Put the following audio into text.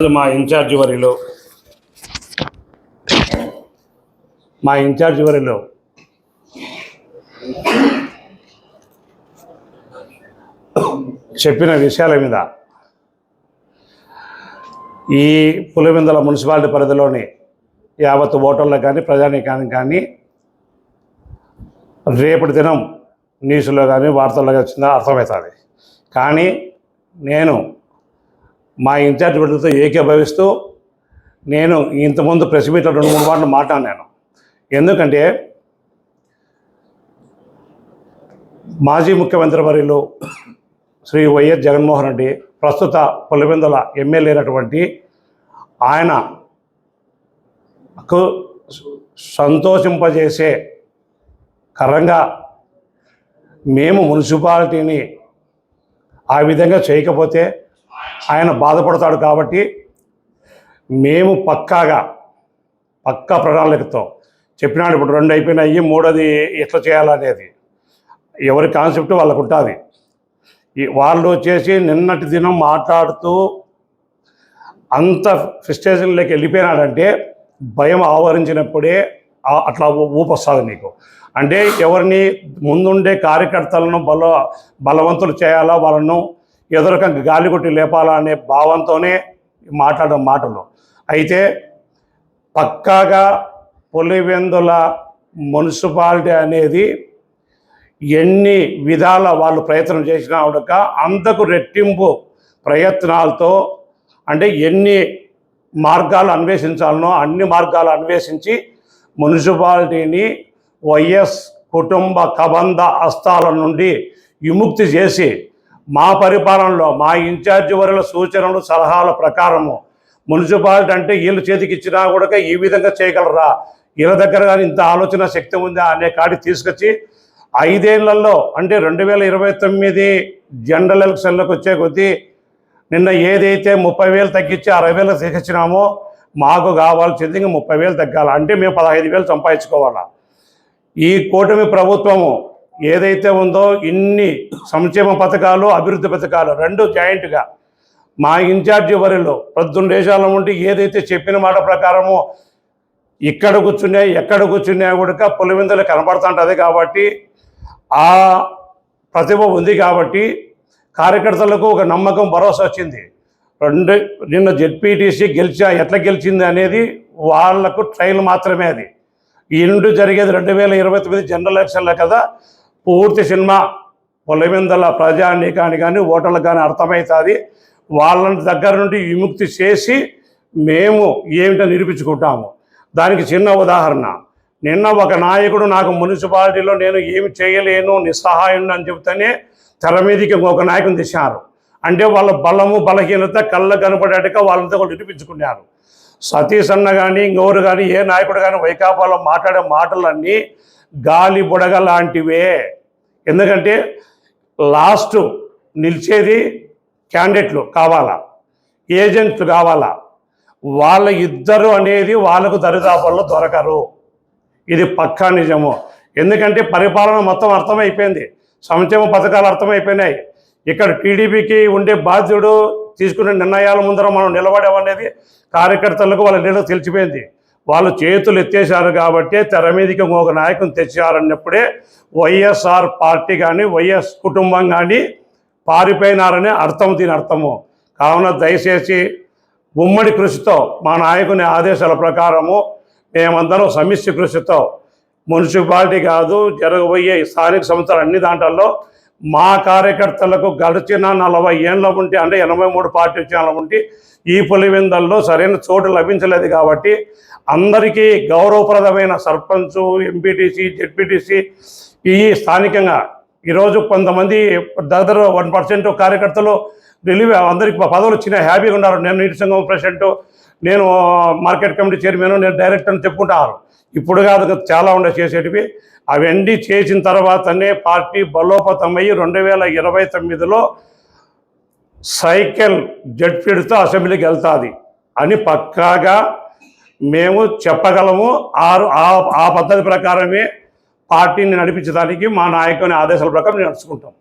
మా ఇన్ఛార్జ్ వరిలో. మా ఇన్ఛార్జ్ వరిలో. చెప్పిన విషయాల మీద ఈ పులివెందుల మున్సిపాలిటీ పరిధిలోని యావత్ ఓటర్లకు కానీ ప్రజానీకానికి కానీ రేపటి దినం న్యూస్లో కానీ వార్తల్లో కానీ అర్థమవుతుంది. కానీ నేను మా ఇన్ఛార్జ్ బిడ్డలతో ఏకీభవిస్తూ నేను ఇంతకుముందు ప్రెస్ మీట్లో రెండు మూడు మాటలు మాట్లాడాను ఎందుకంటే మాజీ ముఖ్యమంత్రి వర్యులు శ్రీ వైఎస్ జగన్మోహన్ రెడ్డి ప్రస్తుత పులివెందుల ఎమ్మెల్యే అయినటువంటి ఆయనకు సంతోషింపజేసే కరంగా మేము మున్సిపాలిటీని ఆ విధంగా చేయకపోతే ఆయన బాధపడతాడు కాబట్టి మేము పక్కాగా పక్కా ప్రణాళికతో చెప్పినాడు ఇప్పుడు రెండు అయిపోయినాయి మూడోది ఎట్లా చేయాలనేది. ఎవరి కాన్సెప్ట్ వాళ్ళకు ఉంటుంది. ఈ వాళ్ళు వచ్చేసి నిన్నటి దినం మాట్లాడుతూ అంత ఫ్రస్ట్రేషన్లోకి వెళ్ళిపోయినాడంటే భయం ఆవరించినప్పుడే అట్లా ఊ- వస్తుంది నీకు. అంటే ఎవరిని ముందుండే కార్యకర్తలను బల బలవంతులు చేయాలా వాళ్ళను ఎదురకంగా గాలి కొట్టి లేపాలా అనే భావంతోనే మాట్లాడడం మాటలు. అయితే పక్కాగా పులివెందుల మున్సిపాలిటీ అనేది ఎన్ని విధాల వాళ్ళు ప్రయత్నం చేసినా ఉడక అంతకు రెట్టింపు ప్రయత్నాలతో అంటే ఎన్ని మార్గాలు అన్వేషించాలనో అన్ని మార్గాలు అన్వేషించి మున్సిపాలిటీని వైఎస్ కుటుంబ కబంధ హస్తాల నుండి విముక్తి చేసి మా పరిపాలనలో మా ఇన్ఛార్జి వరుల సూచనలు సలహాల ప్రకారము మున్సిపాలిటీ అంటే వీళ్ళు చేతికి ఇచ్చినా కూడా ఈ విధంగా చేయగలరా? వీళ్ళ దగ్గర కానీ ఇంత ఆలోచన శక్తి ఉందా అనే కాడి తీసుకొచ్చి ఐదేళ్ళలో అంటే రెండు వేల ఇరవై తొమ్మిది జనరల్ ఎలక్షన్లకు వచ్చే కొద్దీ నిన్న ఏదైతే ముప్పై వేలు తగ్గించి అరవై వేలు తగ్గించినామో మాకు కావాల్సింది ఇంకా ముప్పై వేలు తగ్గాలి. అంటే మేము పదహైదు వేలు సంపాదించుకోవాలా. ఈ కూటమి ప్రభుత్వము ఏదైతే ఉందో ఇన్ని సంక్షేమ పథకాలు అభివృద్ధి పథకాలు రెండు జాయింట్గా మా ఇన్ఛార్జి వరిలో ప్రొద్దున్న దేశాల నుండి ఏదైతే చెప్పిన మాట ప్రకారము ఇక్కడ కూర్చున్నా ఎక్కడ కూర్చున్నా కూడా పులివిందలు కనబడుతుంటుంది కాబట్టి ఆ ప్రతిభ ఉంది కాబట్టి కార్యకర్తలకు ఒక నమ్మకం భరోసా వచ్చింది. రెండు నిన్న జెడ్పీటీసీ గెలిచా ఎట్లా గెలిచింది అనేది వాళ్ళకు ట్రయల్ మాత్రమే అది. ఈ నుండి జరిగేది రెండు వేల ఇరవై తొమ్మిది జనరల్ ఎలక్షన్లో కదా పూర్తి సినిమా పొలవిందల ప్రజానీకానికి కానీ ఓటర్లకు కానీ అర్థమవుతుంది. వాళ్ళని దగ్గర నుండి విముక్తి చేసి మేము ఏమిటో నిరూపించుకుంటాము. దానికి చిన్న ఉదాహరణ. నిన్న ఒక నాయకుడు నాకు మున్సిపాలిటీలో నేను ఏమి చేయలేను నిస్సహాయం అని చెబితేనే తెర మీదకి ఇంకొక నాయకుని తెచ్చారు. అంటే వాళ్ళ బలము బలహీనత కళ్ళ కనపడేట్టుగా వాళ్ళంతా కూడా నిరూపించుకున్నారు. సతీష్ అన్న కానీ ఇంకెవరు కానీ ఏ నాయకుడు కానీ వైకాపాలో మాట్లాడే మాటలన్నీ గాలి బుడగ లాంటివే. ఎందుకంటే లాస్ట్ నిలిచేది క్యాండిడేట్లు కావాలా ఏజెంట్లు కావాలా వాళ్ళ ఇద్దరు అనేది వాళ్ళకు దరిదాపుల్లో దొరకరు. ఇది పక్కా నిజము. ఎందుకంటే పరిపాలన మొత్తం అర్థమైపోయింది. సంక్షేమ పథకాలు అర్థమైపోయినాయి. ఇక్కడ టీడీపీకి ఉండే బాధ్యుడు తీసుకునే నిర్ణయాల ముందర మనం నిలబడేమనేది కార్యకర్తలకు వాళ్ళ నీళ్ళు తెలిసిపోయింది. వాళ్ళు చేతులు ఎత్తేసారు కాబట్టి తెర మీదకి ఒక నాయకుని తెచ్చారన్నప్పుడే వైఎస్ఆర్ పార్టీ కానీ వైఎస్ కుటుంబం కానీ పారిపోయినారనే అర్థం దీని అర్థము. కావున దయచేసి ఉమ్మడి కృషితో మా నాయకుని ఆదేశాల ప్రకారము మేమందరం సమిష్టి కృషితో మున్సిపాలిటీ కాదు జరగబోయే స్థానిక సంస్థలు అన్ని దాంట్లో మా కార్యకర్తలకు గడిచిన నలభై ఏళ్ళ ఉంటే అంటే ఎనభై మూడు పార్టీ వచ్చిన ఉంటే ఈ పులివెందల్లో సరైన చోటు లభించలేదు కాబట్టి అందరికీ గౌరవప్రదమైన సర్పంచ్ ఎంపీటీసీ జెడ్పీటీసీ ఈ స్థానికంగా ఈరోజు కొంతమంది దగ్గర వన్ పర్సెంట్ కార్యకర్తలు రిలీవ్ అందరికి పదవులు చిన్న హ్యాపీగా ఉన్నారు. నేను నీటి సంఘం ప్రెసిడెంట్ నేను మార్కెట్ కమిటీ చైర్మన్ నేను డైరెక్టర్ అని చెప్పుకుంటారు. ఇప్పుడు కాదు చాలా ఉండే చేసేటివి. అవన్నీ చేసిన తర్వాతనే పార్టీ బలోపతమయ్యి రెండు వేల ఇరవై తొమ్మిదిలో సైకిల్ జడ్పీడితో అసెంబ్లీకి వెళ్తుంది. అని పక్కాగా మేము చెప్పగలము. ఆరు ఆ ఆ పద్ధతి ప్రకారమే పార్టీని నడిపించడానికి మా నాయకుని ఆదేశాల ప్రకారం నడుచుకుంటాం.